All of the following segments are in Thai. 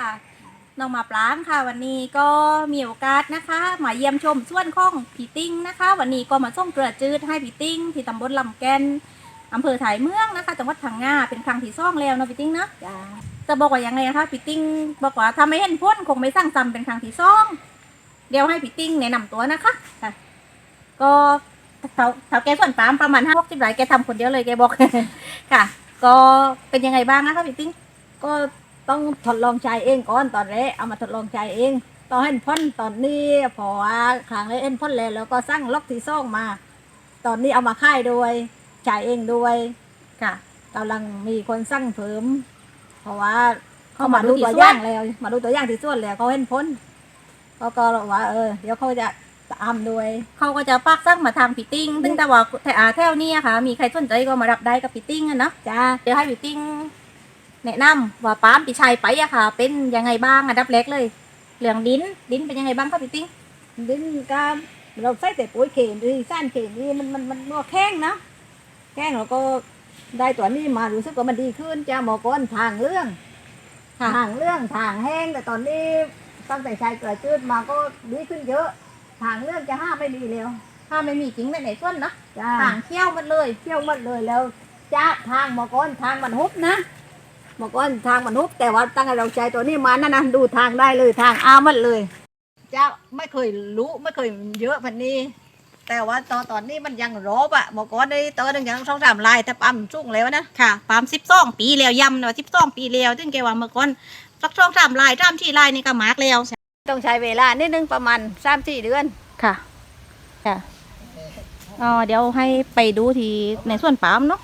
ค่ะน้องมาปลางค่ะ วันนี้ก็มีโอกาสนะคะ มาเยี่ยมชมส่วนของผีติ้งนะคะ วันนี้ก็มาส่งเกลือจืดให้ผีติ้งที่ตำบลลำแกนอำเภอถ่ายเมืองนะคะจังหวัดพังงาเป็นครั้งที่สองแล้วเนาะผีติ้งเนาะจะบอกว่ายังไงนะคะผีติ้งบอกว่าถ้าไม่เห็นพ้นคงไม่สร้างจำเป็นครั้งที่สอง เดี๋ยวให้ผีติ้งแนะนำตัวนะคะก็เท่าเท่าแกส่วนปามประมาณห้าหกสิบไร่แกทำคนเดียวเลยแกบอกค่ะ ก็เป็นยังไงบ้างนะคะผีติ้งก็ ต้องทดลองใจเองก่อนตอนแรกเอามาทดลองใจเองตอนเห็นพ่นตอนนี้พอว่าครั้งแรกเห็นพ่นแล้วแล้วก็สร้างล็อกที่ซ่องมา ตอนนี้เอามาค่ายด้วยจ่ายเองด้วยค่ะกำลังมีคนสร้างเพิ่มเพราะว่าเขาเขามามาดูดูที่ตัวสวนอย่างแล้ว มาดูตัวอย่างที่ส่วนแล้วเขาเห็นพ้นเขาก็บอกว่าเออ เดี๋ยวเขาจะตามด้วย เขาก็จะปักซักมาทางผีติ้งซึ่งแต่ว่าแต่อาแถวนี้อะค่ะ มีใครสนใจก็มารับได้กับผีติ้งอะเนาะจ้าเดี๋ยวให้ผีติ้ง แนะนำว่าป้ามปีชัยไปอะค่ะ เป็นยังไงบ้างอันดับแรกเลยเหลืองดินดินเป็นยังไงบ้างครับผีติ้งดินก็เราใส่แต่ปุ๋ยเข็นดีซ่านเข็นดีมันมันมันมันแข้งนะแข้งเราก็ได้ตัวนี้มารู้สึกว่ามันดีขึ้นจ้าหมอก้อนทางเรื่องค่ะทางเรื่องทางแห้งแต่ตอนนี้ตั้งแต่ชายเกิดจืดมาก็ดีขึ้นเยอะ ทางเรื่องจะห้ามไม่ดีแล้วถ้าไม่มีจริงไม่ไหนส่วนเนาะจ้าห่างเที่ยวมันเลยเที่ยวหมดเลยแล้วจ้าทางหมอก้อนทางมันฮุบนะ หมอก้อนทางมันฮุบแต่ว่าตั้งแต่เราใจตัวนี้มานั่นนะดูทางได้เลยทางอ้าหมดเลยจ้าไม่เคยรู้ไม่เคยเยอะพันนี้ แต่ว่าตอนตอนนี้มันยังรบอะหมอก้อนได้ตัวหนึงยังสองสามลายแต่ปั๊มสุ่งแล้วนะค่ะปามสิบสองปีแล้วยำเนาะสิบสองปีแล้วซึ่งแกว่าเมื่อก่อนสักช่องสามลายสามที่ลายนี่ก็มากแล้วต้องใช้เวลานิดนึงประมาณสามสี่เดือนค่ะค่ะอ๋อเดี๋ยวให้ไปดูที่ในส่วนปาล์มเนาะ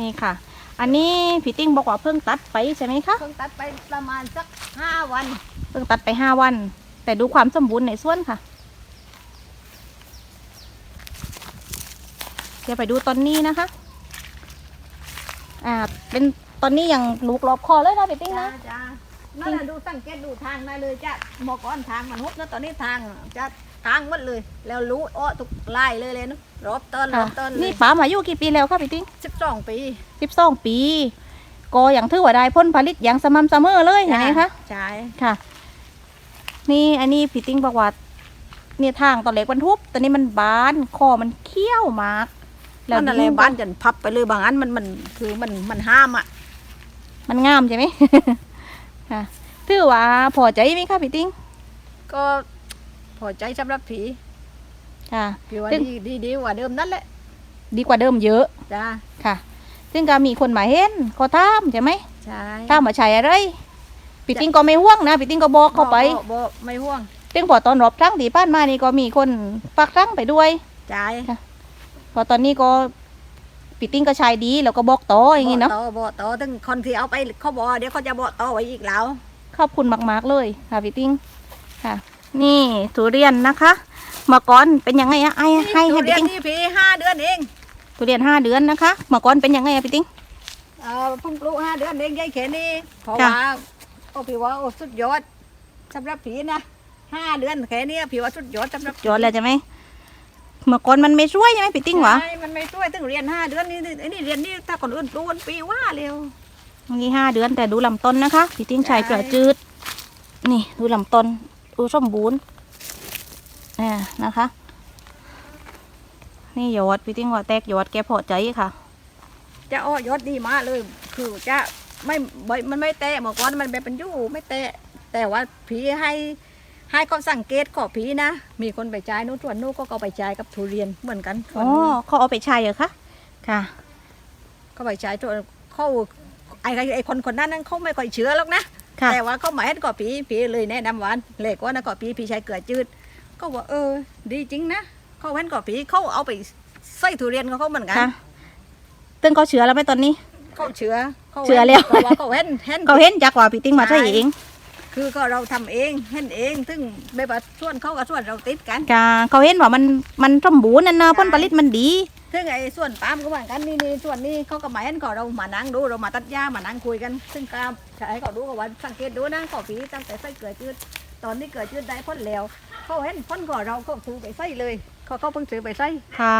นี่ค่ะ อันนี้พี่ติ้งบอกว่าเพิ่งตัดไปใช่ไหมคะ เพิ่งตัดไปประมาณสักห้าวัน เพิ่งตัดไปห้าวัน แต่ดูความสมบูรณ์ในส่วนค่ะ เดี๋ยวไปดูตอนนี้นะคะ อ่า เป็นตอนนี้ยังลูกรอบคอเลยนะพี่ติ้งจ้านะจ้านั่นแหละดูสังเกตดูทางได้เลยจ้ะหมอกก้อนทางมันฮุบนะตอนนี้ทางจะ ทางหมดเลย แล้วรู้อ้อทุกลายเลยเลยนะรอบต้นรค่ะอบต้นนี่ป๋ามาอยู่กี่ปีแล้วคะพี่ติ้งสิบสองปีสิบสองปีก็อย่างถือว่าได้พ้นผลิตอย่างสม่ำเสมอเลยอย่างไงคะใช่ค่ะ นี่อันนี้พี่ติ้งบอกว่าเนี่ยทางตอนเล็กมันทุบตอนนี้มันบานคอมันเขี้ยวมาก แล้วนั่นแหละดิ้บ้านจนพับไปเลยบางอันมันมันคือมันมันห้ามอะ มันงามใช่ไหมค่ะถือว่าพอใจไหมคะพี่ติ้งก็ พอใจสำหรับผีค่ะผีว่าซึ่ง ดีดีดีกว่าเดิมนั่นแหละดีกว่าเดิมเยอะจ้าค่ะ ซึ่งก็มีคนมาเห็นก็ตามใช่ไหมใช่ตามมาใช้อะไรพี่ติ้งก็ไม่ห่วงนะพี่ติ้งก็บอกเข้าไปบ่บ่บ่ไม่ห่วงซึ่งพอตอนรอบครั้งที่ผ่านมานี่ก็มีคนฝากครั้งไปด้วยใช่พอตอนนี้ก็ปิดติ้งก็ใช้ดีแล้วก็บอกต่ออย่างงี้เนาะบ่ต่อบ่ต่อถึงคนที่เอาไปเขาบอกว่าเดี๋ยวเขาจะบอกต่อไว้อีกแล้ว ขอบคุณมากๆเลยค่ะปิดติ้งค่ะ นี่ทุเรียนนะคะเมื่อก่อนเป็นยังไงอะไอ้ให้ให้ทุปิดเรียนติ้งนี่ผีห้าเดือนเองทุเรียนห้าเดือนนะคะเมื่อก่อนเป็นยังไงอะปิดติ้ง เออเพุ่งปลูกห้าเดือนเองยายเขนนี่เพราะค่ะว่าโอ้พี่ว่าโอ้สุดยอดสำหรับผีนะห้าเดือนแค่นี้พี่ว่าสุดยอดสำหรับจอดแล้วใช่ไหมเมื่อก่อนมันไม่ช่วยใช่ไหมปิดติ้งหวะใช่มันไม่ช่วยถึงเรียนห้าเดือนนี่นี่ไอ้นี่เรียนนี่ถ้าคนอื่นปลูกมันปีว่าเร็ว นี่ห้าเดือนแต่ดูลำต้นนะคะปิดติ้งใช้เกลือจืด นี่ดูลำต้น ดูสมบูรณ์อ่านะคะ นี่ยอดปิดติ้งว่าแตกยอดแกพอใจค่ะ จะอ้อยอดดีมากเลย คือจะไม่ใบมันไม่แตะเมื่อก่อนมันเป็นยู่ไม่แตะแต่ว่าผีให้ให้เขาสังเกตขอผีนะ มีคนไปจ่ายนู้นส่วนนู้นก็เอาไปจ่ายกับทุเรียนเหมือนกันส่วอ๋นอนู้นเขาเอาไปใช้เหรอคะค่ะก็ไปใช้ตัวเขาไอ้ไอ้คนคนนั้นนั้นเขาไม่ค่อยเชื่อหรอกนะ ค่ะแต่ว่าเขาหมายให้ก่อปีปีเลยแนะนำว่าเหล็กว่านะก่อปีพี่ใช้เกลือจืด ก็ว่าเออ ดีจริงนะเขาเห็นก่อปีเขาเอาไปใส่ทุเรียนของเขาเหมือนกันค่ะตึงเขาเชื้อแล้วไหมตอนนี้ เขาเชื่อขาเชื่อแล้วเพราะว่าเขาเห็นเห็นเขาเห็นจากว่าพี่ติ้งมาใช่เอง คือก็เราทำเองเห็นเองซึ่งไม่ว่าส่วนเขากับส่วนเราติดกันค่ะเขาเห็นว่ามันมันสมบูรณ์นั่นนะใช่ผลผลิตมันดี ซึ่งไอ้ส่วนปาล์มก็เหมือนกันนี่นี่ส่วนนี้เขาก็หมายเห็นก่อเรามานั่งดูเรามาตัดหญ้ามานั่งคุยกัน ซึ่งก็ให้เขาดูก็ว่าสังเกตดูนะก่อปีตั้งแต่ใส่เกลือจืดตอนนี้เกลือจืดได้พ้นแล้วเขาเห็นพ้นก่อนเราก็ซื้อไปใส่เลย เขาเขาเพิ่งซื้อไปใส่ค่ะ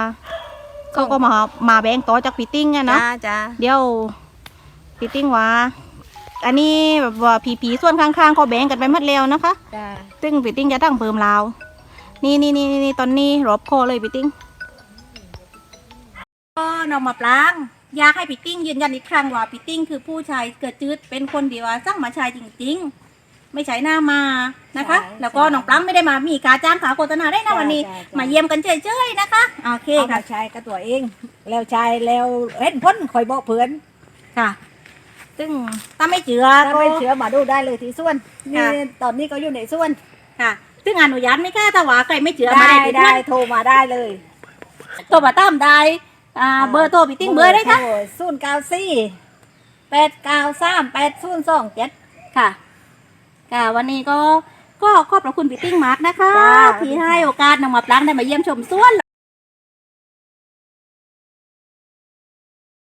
เขาก็มามาแบ่งต่อจากพี่ติ้งอะนะจ้าจ้าเดี๋ยวพี่ติ้งว่าอันนี้แบบว่าผีๆส่วนข้างๆก็แบ่งกันไปหมดแล้วนะคะจ้าซึ่งพี่ติ้งจะตั้งเพิ่มลาวนี่นี่นี่นี่ตอนนี้รอบคอเลยพี่ติ้ง ก็นำมาปลางอยากให้พี่ติ้งยืนยันอีกครั้งว่าพี่ติ้งคือผู้ชายเกิดจืดเป็นคนเดียวสร้างมาชายจริง ๆ ไม่ใช่หน้ามานะคะแล้วก็น้องปลางไม่ได้มามีการจ้างขาโฆษณาได้นะวันนี้มาเยี่ยมกันเฉยๆนะคะโอเคเอาค่ะมาใช้กับตัวเอง แล้วใช้แล้วเห็นพ้นคอยบอกเพื่อนค่ะ ซึ่งถ้าไม่เชื่อถ้าก็ ไม่เชื่อมาดูได้เลยที่ส่วนนี่ค่ะ ตอนนี้ก็อยู่ในส่วนค่ะ ซึ่งอนุญาตไม่ค่าถ้าว่าใครไม่เชื่อมาได้ได้ที่ได้ได้โทรมาได้เลยโทรมาตามได้ อ่าเบอร์โทรพี่ติ้งเบอร์ได้คะศูนย์เก้าสี่แปดเก้าสามแปดศูนย์สองเจ็ดค่ะค่ะวันนี้ก็ก็ขอบพระคุณพี่ติ้งมากนะคะจ้าที่ให้โอกาสนำมาปลังได้มาเยี่ยมชมสวน